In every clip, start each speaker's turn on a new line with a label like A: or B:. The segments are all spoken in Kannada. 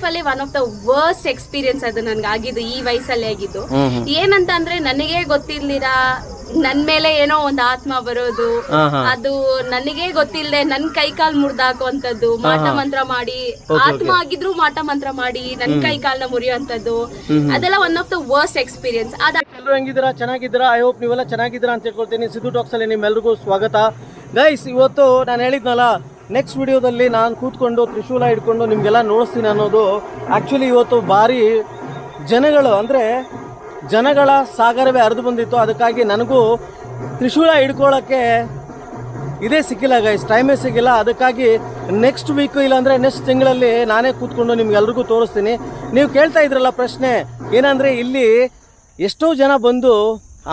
A: ಲೈಫ್ ಅಲ್ಲಿ one of the worst experience ಅದು ನನ್ಗೆ ಆಗಿದ್ದು ಈ ವಯಸ್ಸಲ್ಲಿ ಆಗಿದ್ದು. ಏನಂತ ಅಂದ್ರೆ ನನಗೆ ಗೊತ್ತಿರ್ಲಿರಾ ನನ್ ಮೇಲೆ ಏನೋ ಒಂದು ಆತ್ಮ ಬರೋದು ಅದು ನನಗೆ ಗೊತ್ತಿಲ್ಲದೆ ನನ್ ಕೈ ಕಾಲ್ ಮುರಿದಾಕುವಂತದ್ದು ಮಾಟ ಮಂತ್ರ ಮಾಡಿ ಆತ್ಮ ಆಗಿದ್ರು ಮಾಟ ಮಂತ್ರ ಮಾಡಿ ನನ್ ಕೈ ಕಾಲ್ನ ಮುರಿಯುವಂತದ್ದು ಅದೆಲ್ಲ one of the worst experience
B: ಎಲ್ಲರೂ ಹೆಂಗಿದ್ದೀರಾ? ಚೆನ್ನಾಗಿದ್ದೀರಾ? ಐ ಹೋಪ್ ನೀವೆಲ್ಲ ಚೆನ್ನಾಗಿದ್ದೀರಾ ಅಂತ ಹೇಳ್ಕೊಳ್ತೀನಿ ಸಿದ್ದು ಟಾಕ್ಸ್ ಅಲ್ಲಿ ನಿಮ್ಮೆಲ್ರಿಗೂ ಸ್ವಾಗತ. ಗೈಸ್ ಇವತ್ತು ನಾನು ಹೇಳಿದ್ನಲ್ಲ ನೆಕ್ಸ್ಟ್ ವಿಡಿಯೋದಲ್ಲಿ ನಾನು ಕೂತ್ಕೊಂಡು ತ್ರಿಶೂಲ ಹಿಡ್ಕೊಂಡು ನಿಮಗೆಲ್ಲ ನೋಡಿಸ್ತೀನಿ ಅನ್ನೋದು ಆ್ಯಕ್ಚುಲಿ ಇವತ್ತು ಭಾರಿ ಜನಗಳು, ಅಂದರೆ ಜನಗಳ ಸಾಗರವೇ ಹರಿದು ಬಂದಿತ್ತು. ಅದಕ್ಕಾಗಿ ನನಗೂ ತ್ರಿಶೂಲ ಹಿಡ್ಕೊಳ್ಳೋಕ್ಕೆ ಇದೇ ಸಿಕ್ಕಿಲ್ಲ ಗೈಸ್ ಟೈಮೇ ಸಿಕ್ಕಿಲ್ಲ. ಅದಕ್ಕಾಗಿ ನೆಕ್ಸ್ಟ್ ವೀಕ್ ಇಲ್ಲಾಂದರೆ ನೆಕ್ಸ್ಟ್ ತಿಂಗಳಲ್ಲಿ ನಾನೇ ಕೂತ್ಕೊಂಡು ನಿಮ್ಗೆಲ್ರಿಗೂ ತೋರಿಸ್ತೀನಿ. ನೀವು ಕೇಳ್ತಾ ಇದ್ರಲ್ಲ ಪ್ರಶ್ನೆ, ಏನಂದರೆ ಇಲ್ಲಿ ಎಷ್ಟೋ ಜನ ಬಂದು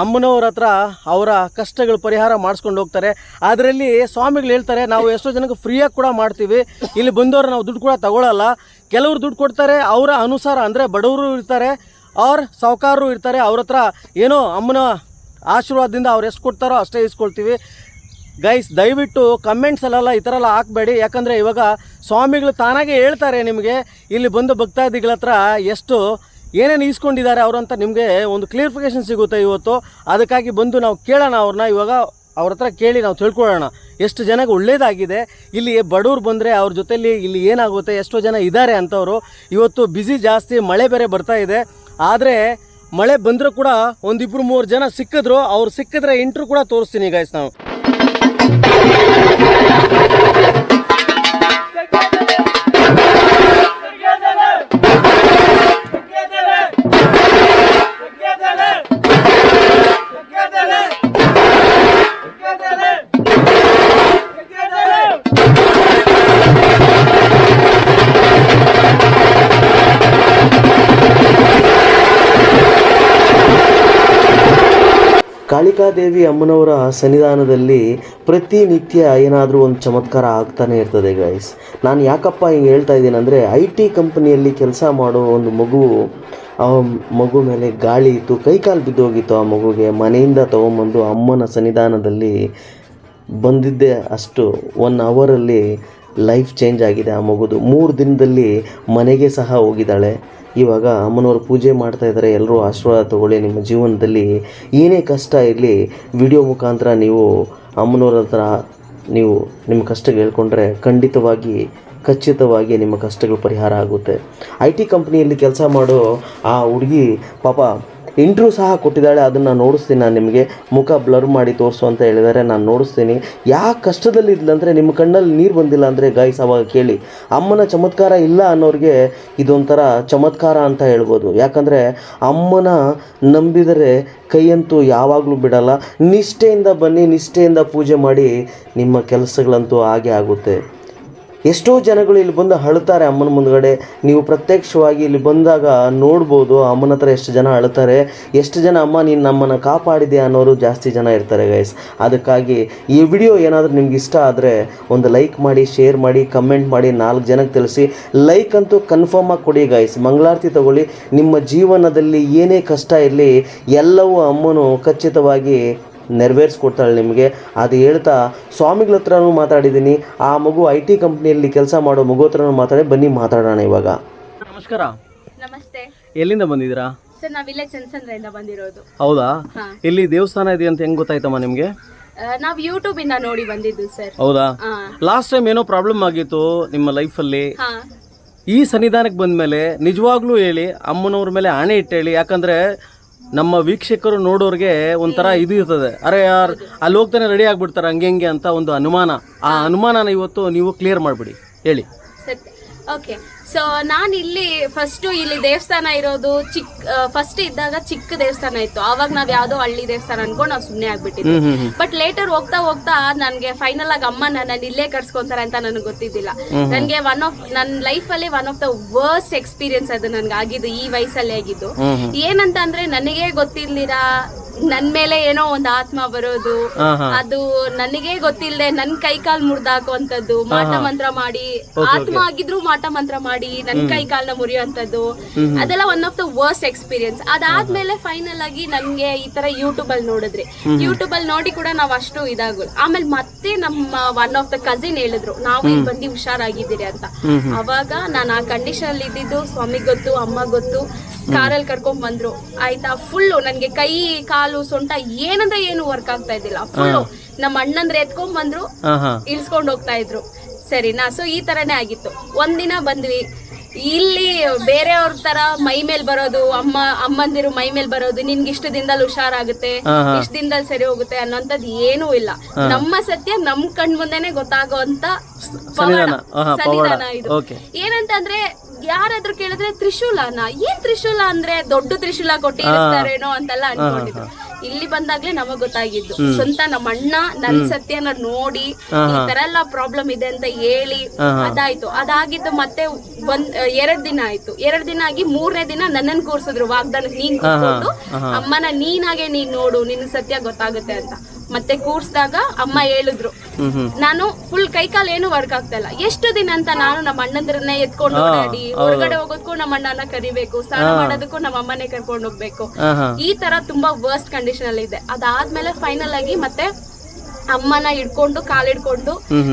B: ಅಮ್ಮನವ್ರ ಹತ್ರ ಅವರ ಕಷ್ಟಗಳು ಪರಿಹಾರ ಮಾಡಿಸ್ಕೊಂಡು ಹೋಗ್ತಾರೆ. ಅದರಲ್ಲಿ ಸ್ವಾಮಿಗಳು ಹೇಳ್ತಾರೆ, ನಾವು ಎಷ್ಟೋ ಜನಕ್ಕೆ ಫ್ರೀಯಾಗಿ ಕೂಡ ಮಾಡ್ತೀವಿ. ಇಲ್ಲಿ ಬಂದವರು ನಾವು ದುಡ್ಡು ಕೂಡ ತಗೊಳ್ಳಲ್ಲ ಕೆಲವರು ದುಡ್ಡು ಕೊಡ್ತಾರೆ, ಅವರ ಅನುಸಾರ ಅಂದರೆ ಬಡವರು ಇರ್ತಾರೆ, ಅವ್ರ ಸಾಹುಕಾರರು ಇರ್ತಾರೆ, ಅವ್ರ ಹತ್ರ ಏನೋ ಅಮ್ಮನ ಆಶೀರ್ವಾದದಿಂದ ಅವ್ರು ಎಷ್ಟು ಕೊಡ್ತಾರೋ ಅಷ್ಟೇ ಇಸ್ಕೊಳ್ತೀವಿ. ಗೈಸ್ ದಯವಿಟ್ಟು ಕಮೆಂಟ್ಸಲ್ಲೆಲ್ಲ ಈ ಥರ ಎಲ್ಲ ಹಾಕಬೇಡಿ. ಯಾಕಂದರೆ ಇವಾಗ ಸ್ವಾಮಿಗಳು ತಾನಾಗೆ ಹೇಳ್ತಾರೆ ನಿಮಗೆ, ಇಲ್ಲಿ ಬಂದು ಭಕ್ತಾದಿಗಳ ಹತ್ರ ಎಷ್ಟು ಏನೇನು ಈಸ್ಕೊಂಡಿದ್ದಾರೆ ಅವರು ಅಂತ ನಿಮಗೆ ಒಂದು ಕ್ಲಿಯರಿಫಿಕೇಶನ್ ಸಿಗುತ್ತೆ ಇವತ್ತು. ಅದಕ್ಕಾಗಿ ಬಂದು ನಾವು ಕೇಳೋಣ ಅವ್ರನ್ನ. ಇವಾಗ ಅವ್ರ ಹತ್ರ ಕೇಳಿ ನಾವು ತಿಳ್ಕೊಳ್ಳೋಣ. ಎಷ್ಟು ಜನಕ್ಕೆ ಒಳ್ಳೇದಾಗಿದೆ? ಇಲ್ಲಿ ಬಡವ್ರು ಬಂದರೆ ಅವ್ರ ಜೊತೆಯಲ್ಲಿ ಇಲ್ಲಿ ಏನಾಗುತ್ತೆ? ಎಷ್ಟೋ ಜನ ಇದ್ದಾರೆ ಅಂತವರು. ಇವತ್ತು ಬ್ಯುಸಿ ಜಾಸ್ತಿ, ಮಳೆ ಬೇರೆ ಬರ್ತಾ ಇದೆ. ಆದರೆ ಮಳೆ ಬಂದರೂ ಕೂಡ ಒಂದಿಬ್ಬರು ಮೂರು ಜನ ಸಿಕ್ಕಿದ್ರು. ಅವ್ರು ಸಿಕ್ಕಿದ್ರೆ ಇಂಟ್ರೂ ಕೂಡ ತೋರಿಸ್ತೀನಿ ಗೈಸ್ ನಾವು. ಕಾಳಿಕಾದೇವಿ ಅಮ್ಮನವರ ಸನ್ನಿಧಾನದಲ್ಲಿ ಪ್ರತಿನಿತ್ಯ ಏನಾದರೂ ಒಂದು ಚಮತ್ಕಾರ ಆಗ್ತಾನೆ ಇರ್ತದೆ ಗೈಸ್ ನಾನು ಯಾಕಪ್ಪ ಹಿಂಗೆ ಹೇಳ್ತಾ ಇದ್ದೀನಿ ಅಂದರೆ, ಐ ಟಿ ಕಂಪ್ನಿಯಲ್ಲಿ ಕೆಲಸ ಮಾಡೋ ಒಂದು ಮಗು, ಆ ಮಗು ಮೇಲೆ ಗಾಳಿ ಇತ್ತು, ಕೈಕಾಲು ಬಿದ್ದೋಗಿತ್ತು ಆ ಮಗುಗೆ, ಮನೆಯಿಂದ ತೊಗೊಂಬಂದು ಅಮ್ಮನ ಸನ್ನಿಧಾನದಲ್ಲಿ ಬಂದಿದ್ದೆ ಅಷ್ಟು ಒನ್ ಅವರಲ್ಲಿ ಲೈಫ್ ಚೇಂಜ್ ಆಗಿದೆ. ಆ ಮಗುದು ಮೂರು ದಿನದಲ್ಲಿ ಮನೆಗೆ ಸಹ ಹೋಗಿದ್ದಾಳೆ. ಇವಾಗ ಅಮ್ಮನವ್ರು ಪೂಜೆ ಮಾಡ್ತಾ ಇದ್ದಾರೆ. ಎಲ್ಲರೂ ಆಶೀರ್ವಾದ ತಗೊಳ್ಳಿ. ನಿಮ್ಮ ಜೀವನದಲ್ಲಿ ಏನೇ ಕಷ್ಟ ಇರಲಿ ವಿಡಿಯೋ ಮುಖಾಂತರ ನೀವು ಅಮ್ಮನವ್ರ ಹತ್ರ ನೀವು ನಿಮ್ಮ ಕಷ್ಟ ಹೇಳ್ಕೊಂಡ್ರೆ ಖಂಡಿತವಾಗಿ, ಖಚಿತವಾಗಿ ನಿಮ್ಮ ಕಷ್ಟಗಳು ಪರಿಹಾರ ಆಗುತ್ತೆ. ಐ ಟಿ ಕಂಪ್ನಿಯಲ್ಲಿ ಕೆಲಸ ಮಾಡೋ ಆ ಹುಡುಗಿ ಪಾಪ ಇಂಟ್ರ್ಯೂ ಸಹ ಕೊಟ್ಟಿದ್ದಾಳೆ, ಅದನ್ನು ನೋಡಿಸ್ತೀನಿ ನಾನು ನಿಮಗೆ. ಮುಖ ಬ್ಲರ್ ಮಾಡಿ ತೋರಿಸು ಅಂತ ಹೇಳಿದರೆ ನಾನು ನೋಡಿಸ್ತೀನಿ. ಯಾಕೆ ಕಷ್ಟದಲ್ಲಿ ಇದ್ಲಂದರೆ ನಿಮ್ಮ ಕಣ್ಣಲ್ಲಿ ನೀರು ಬಂದಿಲ್ಲ ಅಂದರೆ ಗಾಯ್ಸ್ ಅವಾಗ ಕೇಳಿ. ಅಮ್ಮನ ಚಮತ್ಕಾರ ಇಲ್ಲ ಅನ್ನೋರಿಗೆ ಇದೊಂಥರ ಚಮತ್ಕಾರ ಅಂತ ಹೇಳ್ಬೋದು. ಯಾಕಂದರೆ ಅಮ್ಮನ ನಂಬಿದರೆ ಕೈಯಂತೂ ಯಾವಾಗಲೂ ಬಿಡಲ್ಲ. ನಿಷ್ಠೆಯಿಂದ ಬನ್ನಿ, ನಿಷ್ಠೆಯಿಂದ ಪೂಜೆ ಮಾಡಿ ನಿಮ್ಮ ಕೆಲಸಗಳಂತೂ ಹಾಗೆ ಆಗುತ್ತೆ. ಎಷ್ಟೋ ಜನಗಳು ಇಲ್ಲಿ ಬಂದು ಅಳುತ್ತಾರೆ ಅಮ್ಮನ ಮುಂದ್ಗಡೆ. ನೀವು ಪ್ರತ್ಯಕ್ಷವಾಗಿ ಇಲ್ಲಿ ಬಂದಾಗ ನೋಡ್ಬೋದು ಅಮ್ಮನ ಹತ್ರ ಎಷ್ಟು ಜನ ಅಳ್ತಾರೆ ಎಷ್ಟು ಜನ ಅಮ್ಮ ನೀನು ನಮ್ಮನ್ನು ಕಾಪಾಡಿದೆ ಅನ್ನೋರು ಜಾಸ್ತಿ ಜನ ಇರ್ತಾರೆ ಗೈಸ್ ಅದಕ್ಕಾಗಿ ಈ ವಿಡಿಯೋ ಏನಾದರೂ ನಿಮ್ಗೆ ಇಷ್ಟ ಆದರೆ ಒಂದು ಲೈಕ್ ಮಾಡಿ ಶೇರ್ ಮಾಡಿ ಕಮೆಂಟ್ ಮಾಡಿ, ನಾಲ್ಕು ಜನಕ್ಕೆ ತಿಳಿಸಿ. ಲೈಕ್ ಅಂತೂ ಕನ್ಫರ್ಮ್ ಆಗಿ ಕೊಡಿ ಗೈಸ್ ಮಂಗಳಾರತಿ ತಗೊಳ್ಳಿ. ನಿಮ್ಮ ಜೀವನದಲ್ಲಿ ಏನೇ ಕಷ್ಟ ಇರಲಿ, ಎಲ್ಲವೂ ಅಮ್ಮನು ಖಚಿತವಾಗಿ ನೆರವೇರಿಸ್ಕೊಡ್ತಾಳೆ ನಿಮಗೆ. ಅದು ಹೇಳ್ತಾ ಸ್ವಾಮಿಗಳ ಹತ್ರನೂ ಮಾತಾಡಿದ್ದೀನಿ. ಆ ಮಗು ಐ ಟಿ ಕಂಪ್ನಿಯಲ್ಲಿ ಕೆಲಸ ಮಾಡೋ ಮಗು ಹತ್ರನೂ ಮಾತಾಡಿ ಬನ್ನಿ ಮಾತಾಡೋಣ ಇವಾಗ. ನಮಸ್ಕಾರ.
A: ನಮಸ್ತೆ.
B: ಎಲ್ಲಿಂದ ಬಂದಿದ್ದೀರಾ?
A: ಸರ್ ನಾವು ಇಲ್ಲೇ ಚನ್ಸಂದ್ರೆಯಿಂದ ಬಂದಿರೋದು.
B: ಹೌದಾ? ಇಲ್ಲಿ ದೇವಸ್ಥಾನ ಇದೆ ಅಂತ ಹೆಂಗ್ ಗೊತ್ತಾಯ್ತಮ್ಮ ನಿಮಗೆ?
A: ನಾವು ಯೂಟ್ಯೂಬ್ ಇಂದ ನೋಡಿ ಬಂದಿದ್ದು ಸರ್.
B: ಹೌದಾ? ಲಾಸ್ಟ್ ಟೈಮ್ ಏನೋ ಪ್ರಾಬ್ಲಮ್ ಆಗಿತ್ತು ನಿಮ್ಮ ಲೈಫಲ್ಲಿ
A: ಹಾ.
B: ಈ ಸನ್ನಿಧಾನಕ್ಕೆ ಬಂದಮೇಲೆ ನಿಜವಾಗ್ಲೂ ಹೇಳಿ ಅಮ್ಮನವ್ರ ಮೇಲೆ ಆಣೆ ಇಟ್ಟು ಹೇಳಿ ಯಾಕಂದ್ರೆ ನಮ್ಮ ವೀಕ್ಷಕರು ನೋಡೋರಿಗೆ ಒಂಥರ ಇದು ಇರ್ತದೆ. ಅರೆ ಯಾರು, ಅಲ್ಲಿ ಹೋಗ್ತಾನೆ ರೆಡಿ ಆಗ್ಬಿಡ್ತಾರೆ, ಹಂಗೆ ಹಂಗೆ ಅಂತ ಒಂದು ಅನುಮಾನ. ಆ ಅನುಮಾನನ ಇವತ್ತು ನೀವು ಕ್ಲಿಯರ್ ಮಾಡಿಬಿಡಿ. ಹೇಳಿ.
A: ಓಕೆ ಸೊ ನಾನು ಇಲ್ಲಿ ಫಸ್ಟ್ ಇಲ್ಲಿ ದೇವಸ್ಥಾನ ಇರೋದು ಚಿಕ್ಕ ಫಸ್ಟ್ ಇದ್ದಾಗ ಚಿಕ್ಕ ದೇವಸ್ಥಾನ ಇತ್ತು. ಆವಾಗ ನಾವ್ ಯಾವ್ದೋ ಹಳ್ಳಿ ದೇವಸ್ಥಾನ ಅನ್ಕೊಂಡು ನಾವು ಸುಮ್ಮನೆ ಆಗ್ಬಿಟ್ಟಿದ್ವಿ. ಬಟ್ ಲೇಟರ್ ಹೋಗ್ತಾ ಹೋಗ್ತಾ ನನ್ಗೆ ಫೈನಲ್ ಆಗಿ ಅಮ್ಮ ನನ್ನ ಇಲ್ಲೇ ಕರ್ಸ್ಕೊಂತಾರೆ ಅಂತ ನನಗೆ ಗೊತ್ತಿದ್ದಿಲ್ಲ. ನನಗೆ ಒನ್ ಆಫ್ ನನ್ನ ಲೈಫ್ ಅಲ್ಲಿ one of the worst experience ಅದು ನನ್ಗೆ ಆಗಿದ್ದು ಈ ವಯಸ್ಸಲ್ಲಿ ಆಗಿದ್ದು. ಏನಂತ ಅಂದ್ರೆ ನನಗೆ ಗೊತ್ತಿರ್ಲಿರ ನನ್ ಮೇಲೆ ಏನೋ ಒಂದು ಆತ್ಮ ಬರೋದು. ಅದು ನನಗೆ ಗೊತ್ತಿಲ್ಲದೆ ನನ್ ಕೈ ಕಾಲ್ ಮುರ್ದಾಕುವಂತದ್ದು ಮಾಟ ಮಂತ್ರ ಮಾಡಿ. ಆತ್ಮ ಆಗಿದ್ರು ಮಾಟ ಮಂತ್ರ ಮಾಡಿ ನನ್ ಕೈ ಕಾಲ್ನ ಮುರಿಯುವಂತದ್ದು ಅದೆಲ್ಲ one of the worst experience ಅದಾದ್ಮೇಲೆ ಫೈನಲ್ ಆಗಿ ನನ್ಗೆ ಈ ತರ ಯೂಟ್ಯೂಬ್ ಅಲ್ಲಿ ನೋಡಿದ್ರಿ. ಯೂಟ್ಯೂಬ್ ಅಲ್ಲಿ ನೋಡಿ ಕೂಡ ನಾವ್ ಅಷ್ಟು ಇದಾಗಲ್ಲ. ಆಮೇಲೆ ಮತ್ತೆ ನಮ್ಮ ಒನ್ ಆಫ್ ದ ಕಸಿನ್ ಹೇಳಿದ್ರು ನಾವು ಇಲ್ಲಿ ಬಂದು ಹುಷಾರಾಗಿದ್ದೀರಿ ಅಂತ. ಅವಾಗ ನಾನು ಆ ಕಂಡೀಷನ್ ಅಲ್ಲಿ ಇದ್ದಿದ್ದು ಸ್ವಾಮಿ ಗೊತ್ತು ಅಮ್ಮ ಗೊತ್ತು ಕಾರಲ್ಲಿ ಕರ್ಕೊಂಡ್ ಬಂದ್ರು. ಆಯ್ತಾ? ಫುಲ್ಲು ನನ್ಗೆ ಕೈ ಕಾಲು ಸೊಂಟ ಏನಂದ್ರೆ ಏನು ವರ್ಕ್ ಆಗ್ತಾ ಇದ್ದಿಲ್ಲ. ಫುಲ್ಲು ನಮ್ಮ ಅಣ್ಣಂದ್ರೆ ಎತ್ಕೊಂಡ್ ಬಂದ್ರು ಇಳ್ಸ್ಕೊಂಡ್ ಹೋಗ್ತಾ ಇದ್ರು. ಸರಿನಾ? ಸೊ ಈ ತರನೇ ಆಗಿತ್ತು. ಒಂದಿನ ಬಂದ್ವಿ. ಇಲ್ಲಿ ಬೇರೆಯವ್ರ ತರ ಮೈ ಮೇಲ್ ಬರೋದು ಅಮ್ಮ ಅಮ್ಮಂದಿರು ಮೈ ಮೇಲ್ ಬರೋದು ನಿನ್ಗೆ ಇಷ್ಟು ದಿನದಲ್ಲಿ ಹುಷಾರಾಗುತ್ತೆ. ಇಷ್ಟು ದಿನದಲ್ಲಿ ಸರಿ ಹೋಗುತ್ತೆ ಅನ್ನೋಂಥದ್ದು ಏನೂ ಇಲ್ಲ. ನಮ್ಮ ಸತ್ಯ ನಮ್ ಕಣ್ ಮುಂದೆನೆ ಗೊತ್ತಾಗೋಂತ
C: ಸನ್ನಿಧಾನ
A: ಇದು. ಏನಂತಂದ್ರೆ ಯಾರಾದ್ರೂ ಕೇಳಿದ್ರೆ ತ್ರಿಶೂಲನ? ಏನ್ ತ್ರಿಶೂಲ ಅಂದ್ರೆ ದೊಡ್ಡ ತ್ರಿಶೂಲ ಕೊಟ್ಟಿರ್ತಾರೇನೋ ಅಂತೆಲ್ಲ ಅನ್ಕೊಂಡಿದ್ರು. ಇಲ್ಲಿ ಬಂದಾಗ್ಲೇ ನಮಗ್ ಗೊತ್ತಾಗಿದ್ದು. ಸ್ವಂತ ನಮ್ಮ ಅಣ್ಣ ನನ್ ಸತ್ಯನ ನೋಡಿ ಈ ತರ ಎಲ್ಲ ಪ್ರಾಬ್ಲಮ್ ಇದೆ ಅಂತ ಹೇಳಿ ಅದಾಯ್ತು. ಅದಾಗಿದ್ದು ಮತ್ತೆ ಒಂದ್ ಎರಡ್ ದಿನ ಆಯ್ತು. ಎರಡ್ ದಿನ ಆಗಿ ಮೂರನೇ ದಿನ ನನ್ನನ್ ಕೂರ್ಸಿದ್ರು ವಾಗ್ದಾನ ನೀನ್ ಕೂತ್ಕೊಂಡು ಅಮ್ಮನ ನೀನಾಗೆ ನೀನ್ ನೋಡು ನಿನ್ ಸತ್ಯ ಗೊತ್ತಾಗುತ್ತೆ ಅಂತ. ಮತ್ತೆ ಕೂರ್ಸ್ದಾಗ ಅಮ್ಮ ಹೇಳಿದ್ರು. ನಾನು ಫುಲ್ ಕೈಕಾಲ ಏನು ವರ್ಕ್ ಆಗ್ತಾ ಇಲ್ಲ. ಎಷ್ಟು ದಿನ ಅಂತ ನಾನು ನಮ್ಮ ಅಣ್ಣಂದ್ರನ್ನೇ ಎತ್ಕೊಂಡು ಓಡಾಡಿ ಹೊರಗಡೆ ಹೋಗೋದಕ್ಕೂ ನಮ್ಮ ಅಣ್ಣನ ಕರಿಬೇಕು ಸ್ನಾನ ಮಾಡೋದಕ್ಕೂ ನಮ್ಮ ಅಮ್ಮನೇ ಕರ್ಕೊಂಡು ಹೋಗ್ಬೇಕು. ಈ ತರ ತುಂಬಾ ವರ್ಸ್ಟ್ ಕಂಡೀಷನ್ ಅಲ್ಲಿ ಇದೆ. ಅದಾದ್ಮೇಲೆ ಫೈನಲ್ ಆಗಿ ಮತ್ತೆ ಅಮ್ಮನ ಇಡ್ಕೊಂಡು ಕಾಲಿಡ್ಕೊಂಡು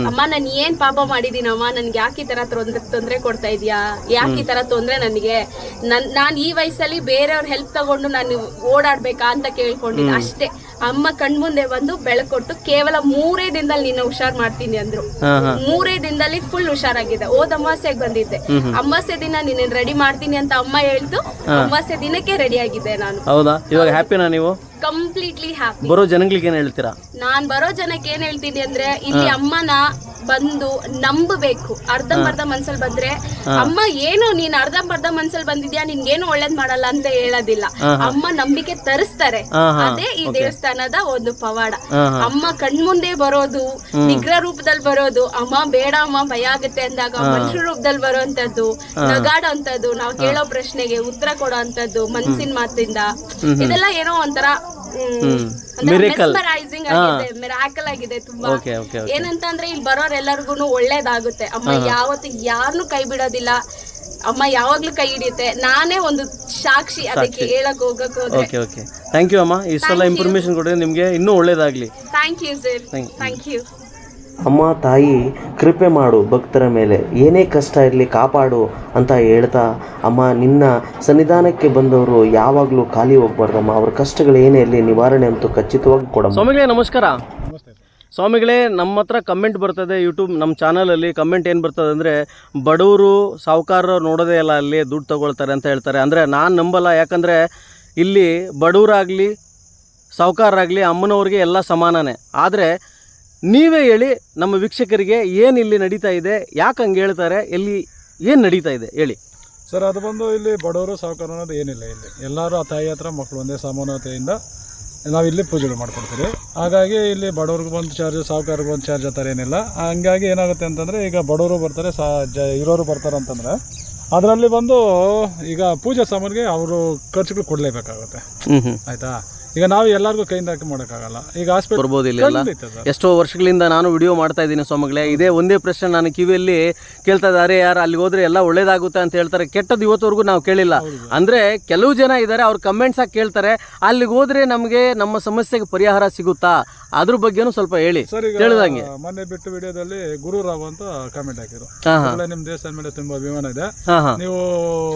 A: ಅಮ್ಮ ನಾನು ಏನ್ ಪಾಪ ಮಾಡಿದೀನಮ್ಮ ನನ್ಗೆ ಯಾಕೆ ಈ ತರ ತೊಂದ್ರೆ ತೊಂದ್ರೆ ಕೊಡ್ತಾ ಇದೀಯಾ? ಯಾಕೆ ಈ ತರ ತೊಂದ್ರೆ ನನಗೆ? ನನ್ ನಾನ್ ಈ ವಯಸ್ಸಲ್ಲಿ ಬೇರೆಯವ್ರ ಹೆಲ್ಪ್ ತಗೊಂಡು ನಾನು ಓಡಾಡ್ಬೇಕಾ ಅಂತ ಕೇಳ್ಕೊಂಡಿದ್ದೆ ಅಷ್ಟೇ. ಅಮ್ಮ ಕಣ್ಮುಂದೆ ಬಂದು ಬೆಳಕೊಟ್ಟು ಕೇವಲ ಮೂರೇ ದಿನದಲ್ಲಿ ನಿನ್ನ ಹುಷಾರ್ ಮಾಡ್ತೀನಿ ಅಂದ್ರು. ಮೂರೇ ದಿನದಲ್ಲಿ ಫುಲ್ ಹುಷಾರಾಗಿದೆ. ಓದ್ ಅಮಾವಾಸ್ಯೆಗೆ ಬಂದಿದ್ದೆ. ಅಮಾವಾಸ್ಯೆ ದಿನ ನಿನ್ನ ರೆಡಿ ಮಾಡ್ತೀನಿ ಅಂತ ಅಮ್ಮ ಹೇಳ್ತು ಅಮಾವಾಸ್ಯೆ ದಿನಕ್ಕೆ ರೆಡಿ ಆಗಿದ್ದೆ ನಾನು.
C: ಹೌದಾ? ಇವಾಗ ಹ್ಯಾಪಿನಾ ನೀವು?
A: ಕಂಪ್ಲೀಟ್ಲಿ ಹ್ಯಾಪಿ
C: ಬರೋ ಜನಗಳಿಗೆ ಏನು ಹೇಳ್ತೀರಾ?
A: ನಾನ್ ಬರೋ ಜನಕ್ಕೆ ಏನ್ ಹೇಳ್ತೀನಿ ಅಂದ್ರೆ ಇಲ್ಲಿ ಅಮ್ಮನ ಬಂದು ನಂಬಬೇಕು. ಅರ್ಧಂಬರ್ಧ ಮನ್ಸಲ್ಲಿ ಬಂದ್ರೆ ಅಮ್ಮ ಏನು ನೀನ್ ಅರ್ಧಂಬರ್ಧ ಮನ್ಸಲ್ಲಿ ಬಂದಿದ್ಯಾ? ಏನು ಒಳ್ಳೇದ್ ಮಾಡಲ್ಲ ಅಂತ ಹೇಳೋದಿಲ್ಲ. ಅಮ್ಮ ನಂಬಿಕೆ ತರಿಸ್ತಾರೆ. ಅದೇ ಈ ದೇವಸ್ಥಾನದ ಒಂದು ಪವಾಡ. ಅಮ್ಮ ಕಣ್ಮುಂದೆ ಬರೋದು ನಿಗ್ರ ರೂಪದಲ್ಲಿ ಬರೋದು ಅಮ್ಮ ಬೇಡ ಅಮ್ಮ ಭಯ ಆಗುತ್ತೆ ಅಂದಾಗ ಮನುಷ್ಯ ರೂಪದಲ್ಲಿ ಬರುವಂತದ್ದು ನಗಾಡೋ ಅಂತದ್ದು ನಾವು ಕೇಳೋ ಪ್ರಶ್ನೆಗೆ ಉತ್ತರ ಕೊಡೋ ಅಂತದ್ದು ಮನ್ಸಿನ ಮಾತಿಂದ. ಇದೆಲ್ಲ ಏನೋ ಒಂಥರ ಮೆಸ್ಮರೈಸಿಂಗ್ ಆಗಿದೆ ಮಿರಾಕಲ್ ಆಗಿದೆ ತುಂಬಾ.
C: ಓಕೆ ಓಕೆ
A: ಏನಂತ ಅಂದ್ರೆ ಇಲ್ಲಿ ಬರೋರೆಲ್ಲರಿಗೂ ಒಳ್ಳೇದಾಗುತ್ತೆ. ಅಮ್ಮ ಯಾವತ್ತು ಯಾರನ್ನು ಕೈ ಬಿಡೋದಿಲ್ಲ. ಅಮ್ಮ ಯಾವಾಗ್ಲೂ ಕೈ ಹಿಡಿಯುತ್ತೆ. ನಾನೇ ಒಂದು ಸಾಕ್ಷಿ ಅದಕ್ಕೆ ಹೇಳಕ್ ಹೋಗಕ್ ಹೋದ್ರೆ.
C: ಓಕೆ ಓಕೆ ಥ್ಯಾಂಕ್ ಯು ಅಮ್ಮ. ಇಷ್ಟೆಲ್ಲ ಇನ್ಫಾರ್ಮೇಶನ್ ಕೊಟ್ಟಿದ್ರೆ ನಿಮಗೆ ಇನ್ನೂ ಒಳ್ಳೇದಾಗ್ಲಿ.
A: Thank you sir thank you
C: ಅಮ್ಮ ತಾಯಿ ಕೃಪೆ ಮಾಡು ಭಕ್ತರ ಮೇಲೆ. ಏನೇ ಕಷ್ಟ ಇರಲಿ ಕಾಪಾಡು ಅಂತ ಹೇಳ್ತಾ ಅಮ್ಮ ನಿನ್ನ ಸನ್ನಿಧಾನಕ್ಕೆ ಬಂದವರು ಯಾವಾಗಲೂ ಖಾಲಿ ಹೋಗ್ಬಾರ್ದಮ್ಮ. ಅವ್ರ ಕಷ್ಟಗಳು ಏನೇ ಇರಲಿ ನಿವಾರಣೆ ಅಂತೂ ಖಚಿತವಾಗಿ ಕೊಡಮ್ಮ. ಸ್ವಾಮಿಗಳೇ ನಮಸ್ಕಾರ. ಸ್ವಾಮಿಗಳೇ ನಮ್ಮ ಹತ್ರ ಕಮೆಂಟ್ ಬರ್ತದೆ ಯೂಟ್ಯೂಬ್ ನಮ್ಮ ಚಾನಲಲ್ಲಿ ಕಮೆಂಟ್ ಏನು ಬರ್ತದೆ ಅಂದರೆ ಬಡವರು ಸಾಹುಕಾರರು ನೋಡೋದೇ ಇಲ್ಲ ಅಲ್ಲಿ ದುಡ್ಡು ತಗೊಳ್ತಾರೆ ಅಂತ ಹೇಳ್ತಾರೆ. ಅಂದರೆ ನಾನು ನಂಬಲ್ಲ ಯಾಕಂದರೆ ಇಲ್ಲಿ ಬಡವರಾಗಲಿ ಸಾಹುಕಾರರಾಗಲಿ ಅಮ್ಮನವ್ರಿಗೆ ಎಲ್ಲ ಸಮಾನನೇ. ಆದರೆ ನೀವೇ ಹೇಳಿ ನಮ್ಮ ವೀಕ್ಷಕರಿಗೆ ಏನು ಇಲ್ಲಿ ನಡೀತಾ ಇದೆ ಯಾಕೆ ಹಂಗೆ ಹೇಳ್ತಾರೆ ಎಲ್ಲಿ ಏನು ನಡೀತಾ ಇದೆ ಹೇಳಿ.
D: ಸರ್ ಅದು ಬಂದು ಇಲ್ಲಿ ಬಡವರು ಸಾವುಕಾರ ಅನ್ನೋದು ಏನಿಲ್ಲ ಇಲ್ಲಿ. ಎಲ್ಲರೂ ಆ ತಾಯಿ ಹತ್ರ ಮಕ್ಕಳು ಒಂದೇ ಸಮಾನತೆಯಿಂದ ನಾವು ಇಲ್ಲಿ ಪೂಜೆಗಳು ಮಾಡ್ಕೊಡ್ತೀವಿ. ಹಾಗಾಗಿ ಇಲ್ಲಿ ಬಡವ್ರಿಗೆ ಒಂದು ಚಾರ್ಜ್ ಸಾವುಕಾರಿಗೆ ಒಂದು ಚಾರ್ಜ್ ಆ ಥರ ಏನಿಲ್ಲ. ಹಂಗಾಗಿ ಏನಾಗುತ್ತೆ ಅಂತಂದರೆ ಈಗ ಬಡವರು ಬರ್ತಾರೆ ಸಾ ಜ ಇರೋರು ಬರ್ತಾರೆ ಅಂತಂದರೆ ಅದರಲ್ಲಿ ಬಂದು ಈಗ ಪೂಜೆ ಸಾಮಾನಿಗೆ ಅವರು ಖರ್ಚುಗಳು ಕೊಡಲೇಬೇಕಾಗುತ್ತೆ. ಆಯಿತಾ? ಈಗ ನಾವು ಎಲ್ಲರಿಗೂ ಕೈಯಿಂದ ಹಾಕಿ ಮಾಡೋಕ್ಕಾಗಲ್ಲ. ಈಗ ಹಾಸ್ಪಿಟಲ್
C: ಬರ್ಬೋದು ಇಲ್ಲ ಎಲ್ಲ.
D: ಖಂಡಿತ ಸರ್.
C: ಎಷ್ಟೋ ವರ್ಷಗಳಿಂದ ನಾನು ವಿಡಿಯೋ ಮಾಡ್ತಾ ಇದ್ದೀನಿ ಸ್ವಾಮಿಗಳೇ ಇದೇ ಒಂದೇ ಪ್ರಶ್ನೆ ನಾನು ಕಿವಿಯಲ್ಲಿ ಕೇಳ್ತಾ ಇದ್ದಾರೆ ಯಾರು ಅಲ್ಲಿಗೆ ಹೋದ್ರೆ ಎಲ್ಲ ಒಳ್ಳೇದಾಗುತ್ತೆ ಅಂತ ಹೇಳ್ತಾರೆ. ಕೆಟ್ಟದ್ದು ಇವತ್ತವರೆಗೂ ನಾವು ಕೇಳಿಲ್ಲ. ಅಂದ್ರೆ ಕೆಲವು ಜನ ಇದ್ದಾರೆ ಅವ್ರು ಕಮೆಂಟ್ಸ್ ಆಗಿ ಕೇಳ್ತಾರೆ. ಅಲ್ಲಿಗೆ ಹೋದ್ರೆ ನಮಗೆ ನಮ್ಮ ಸಮಸ್ಯೆಗೆ ಪರಿಹಾರ ಸಿಗುತ್ತಾ? ಅದ್ರ ಬಗ್ಗೆನೂ ಸ್ವಲ್ಪ ಹೇಳಿ.
D: ಹೇಳಿದಂಗೆ ಈಗ
C: ತಿಳಿದಂಗೆ.
D: ಮೊನ್ನೆ ಬಿಟ್ಟು ವಿಡಿಯೋದಲ್ಲಿ ಗುರು ರಾವ್ ಅಂತ ಕಾಮೆಂಟ್ ಹಾಕಿದ್ರು.
C: ಹಾ ಹಾ.
D: ಒಳ್ಳೆ ನಿಮ್ಮ ದೇಶದ ಮೇಲೆ ತುಂಬಾ ಅಭಿಮಾನ ಇದೆ.
C: ಹಾ ಹಾ.
D: ನೀವು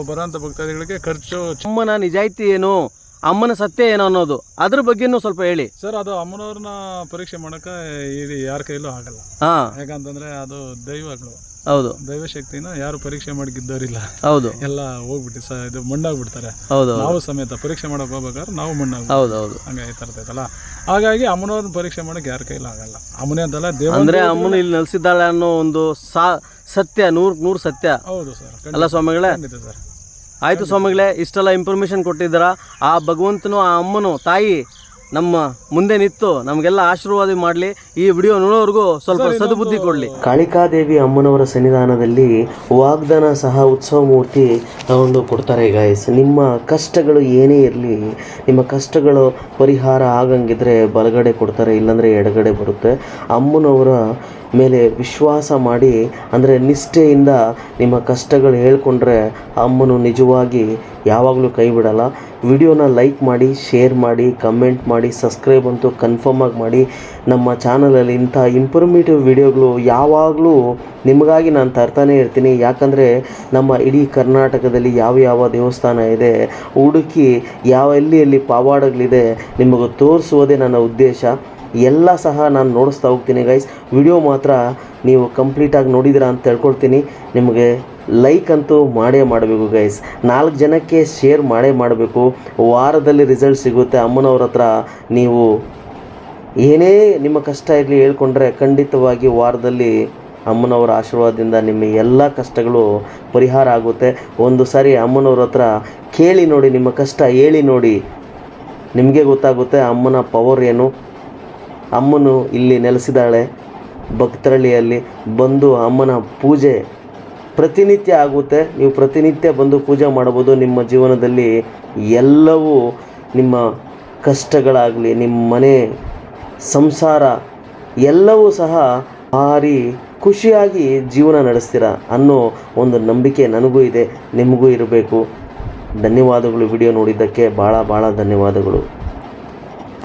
D: ಬರೋಂಥ ಭಕ್ತಾದಿಗಳಿಗೆ ಖರ್ಚು
C: ಸುಮ್ಮನ ನಿಜಾಯಿತಿ ಏನು? ಅಮ್ಮನ ಸತ್ಯ ಏನು ಅನ್ನೋದು ಅದ್ರ ಬಗ್ಗೆನೂ ಸ್ವಲ್ಪ ಹೇಳಿ.
D: ಸರ್ ಅದು ಅಮ್ಮನವ್ರನ್ನ ಪರೀಕ್ಷೆ ಮಾಡಕ್ಕೆ ಈ ಯಾರ ಕೈಲೂ ಆಗಲ್ಲ.
C: ಹಾ.
D: ಯಾಕಂತಂದ್ರೆ ಅದು ದೈವಗಳು.
C: ಹೌದು.
D: ದೈವ ಶಕ್ತಿನ ಯಾರು ಪರೀಕ್ಷೆ ಮಾಡಿ ಗೆದ್ದೋರಿಲ್ಲ
C: ಹೌದು.
D: ಎಲ್ಲ ಹೋಗ್ಬಿಟ್ಟು ಸರ್ ಇದು ಮಣ್ಣಾಗ್ಬಿಡ್ತಾರೆ.
C: ಹೌದು
D: ನಾವು ಸಮೇತ ಪರೀಕ್ಷೆ ಮಾಡಕ್ ಹೋಗ್ಬೇಕಾದ್ರೆ ನಾವು ಮಣ್ಣಾಗ
C: ಹೌದು ಹೌದು.
D: ಹಂಗೆ ಈ ಥರ ಇರ್ತೈತಲ್ಲ ಹಾಗಾಗಿ ಅಮ್ಮನವ್ರನ್ನ ಪರೀಕ್ಷೆ ಮಾಡಕ್ ಯಾರ ಕೈಲೂ ಆಗಲ್ಲ. ಅಮ್ಮನೇ ಅಂತಲ್ಲ ದೇವ
C: ಅಂದ್ರೆ ಅಮ್ಮನ ಇಲ್ಲಿ ನೆಲೆಸಿದ್ದಾಳೆ ಅನ್ನೋ ಒಂದು ಸಾ ಸತ್ಯ ನೂರ್ ನೂರು ಸತ್ಯ.
D: ಹೌದು ಸರ್
C: ಅಲ್ಲ ಸ್ವಾಮಿಗಳೇ?
D: ಖಂಡಿತ ಸರ್.
C: ಆಯಿತು ಸ್ವಾಮಿಗಳೇ ಇಷ್ಟೆಲ್ಲ ಇನ್ಫಾರ್ಮೇಷನ್ ಕೊಟ್ಟಿದ್ದೀರಾ? ಆ ಭಗವಂತನು ಆ ಅಮ್ಮನು ತಾಯಿ
B: ನಮ್ಮ ಮುಂದೆ ನಿಂತು ನಮಗೆಲ್ಲ ಆಶೀರ್ವಾದ ಮಾಡಲಿ. ಈ ವಿಡಿಯೋ ನೋಡೋವರೆಗೂ ಸ್ವಲ್ಪ ಸದ್ಬುದ್ಧಿ ಕೊಡಲಿ. ಕಾಳಿಕಾದೇವಿ ಅಮ್ಮನವರ ಸನ್ನಿಧಾನದಲ್ಲಿ ವಾಗ್ದಾನ ಸಹ ಉತ್ಸವ ಮೂರ್ತಿ ತಗೊಂಡು ಕೊಡ್ತಾರೆ ಗಾಯಸ್ ನಿಮ್ಮ ಕಷ್ಟಗಳು ಏನೇ ಇರಲಿ ನಿಮ್ಮ ಕಷ್ಟಗಳು ಪರಿಹಾರ ಆಗಂಗಿದ್ರೆ ಬಲಗಡೆ ಕೊಡ್ತಾರೆ ಇಲ್ಲಾಂದರೆ ಎಡಗಡೆ ಬರುತ್ತೆ. ಅಮ್ಮನವರ ಮೇಲೆ ವಿಶ್ವಾಸ ಮಾಡಿ, ಅಂದರೆ ನಿಷ್ಠೆಯಿಂದ ನಿಮ್ಮ ಕಷ್ಟಗಳು ಹೇಳ್ಕೊಂಡ್ರೆ ಅಮ್ಮನು ನಿಜವಾಗಿ ಯಾವಾಗಲೂ ಕೈ ಬಿಡಲ್ಲ. ವಿಡಿಯೋನ ಲೈಕ್ ಮಾಡಿ, ಶೇರ್ ಮಾಡಿ, ಕಮೆಂಟ್ ಮಾಡಿ, ಸಬ್ಸ್ಕ್ರೈಬ್ ಅಂತೂ ಕನ್ಫರ್ಮ್ ಆಗಿ ಮಾಡಿ. ನಮ್ಮ ಚಾನಲಲ್ಲಿ ಇಂಥ ಇನ್ಫಾರ್ಮೇಟಿವ್ ವಿಡಿಯೋಗಳು ಯಾವಾಗಲೂ ನಿಮಗಾಗಿ ನಾನು ತರ್ತಾನೆ ಇರ್ತೀನಿ. ಯಾಕಂದರೆ ನಮ್ಮ ಇಡೀ ಕರ್ನಾಟಕದಲ್ಲಿ ಯಾವ ಯಾವ ದೇವಸ್ಥಾನ ಇದೆ ಹುಡುಕಿ ಯಾವ ಎಲ್ಲಿ ಎಲ್ಲಿ ಪವಾಡಗಳಿದೆ, ನಿಮಗೆ ತೋರಿಸುವುದೇ ನನ್ನ ಉದ್ದೇಶ. ಎಲ್ಲ ಸಹ ನಾನು ನೋಡಿಸ್ತಾ ಹೋಗ್ತೀನಿ ಗೈಸ್ ವಿಡಿಯೋ ಮಾತ್ರ ನೀವು ಕಂಪ್ಲೀಟಾಗಿ ನೋಡಿದಿರಾ ಅಂತ ತಿಳ್ಕೊಳ್ತೀನಿ ನಿಮಗೆ ಲೈಕ್ ಅಂತೂ ಮಾಡೇ ಮಾಡಬೇಕು ಗೈಸ್ ನಾಲ್ಕು ಜನಕ್ಕೆ ಶೇರ್ ಮಾಡೇ ಮಾಡಬೇಕು. ವಾರದಲ್ಲಿ ರಿಸಲ್ಟ್ ಸಿಗುತ್ತೆ. ಅಮ್ಮನವ್ರ ಹತ್ರ ನೀವು ಏನೇ ನಿಮ್ಮ ಕಷ್ಟ ಇರಲಿ ಹೇಳ್ಕೊಂಡ್ರೆ ಖಂಡಿತವಾಗಿ ವಾರದಲ್ಲಿ ಅಮ್ಮನವರ ಆಶೀರ್ವಾದದಿಂದ ನಿಮ್ಮ ಎಲ್ಲ ಕಷ್ಟಗಳು ಪರಿಹಾರ ಆಗುತ್ತೆ. ಒಂದು ಸಾರಿ ಅಮ್ಮನವ್ರ ಹತ್ರ ಕೇಳಿ ನೋಡಿ, ನಿಮ್ಮ ಕಷ್ಟ ಹೇಳಿ ನೋಡಿ, ನಿಮಗೆ ಗೊತ್ತಾಗುತ್ತೆ ಅಮ್ಮನ ಪವರ್ ಏನು. ಅಮ್ಮನು ಇಲ್ಲಿ ನೆಲೆಸಿದಾಳೆ ಭಕ್ತರಳ್ಳಿಯಲ್ಲಿ ಬಂದು ಅಮ್ಮನ ಪೂಜೆ ಪ್ರತಿನಿತ್ಯ ಆಗುತ್ತೆ. ನೀವು ಪ್ರತಿನಿತ್ಯ ಬಂದು ಪೂಜೆ ಮಾಡ್ಬೋದು ನಿಮ್ಮ ಜೀವನದಲ್ಲಿ ಎಲ್ಲವೂ ನಿಮ್ಮ ಕಷ್ಟಗಳಾಗಲಿ, ನಿಮ್ಮ ಮನೆ ಸಂಸಾರ ಎಲ್ಲವೂ ಸಹ ಭಾರಿ ಖುಷಿಯಾಗಿ ಜೀವನ ನಡೆಸ್ತೀರ ಅನ್ನೋ ಒಂದು ನಂಬಿಕೆ ನನಗೂ ಇದೆ, ನಿಮಗೂ ಇರಬೇಕು. ಧನ್ಯವಾದಗಳು. ವಿಡಿಯೋ ನೋಡಿದ್ದಕ್ಕೆ ಭಾಳ ಭಾಳ ಧನ್ಯವಾದಗಳು.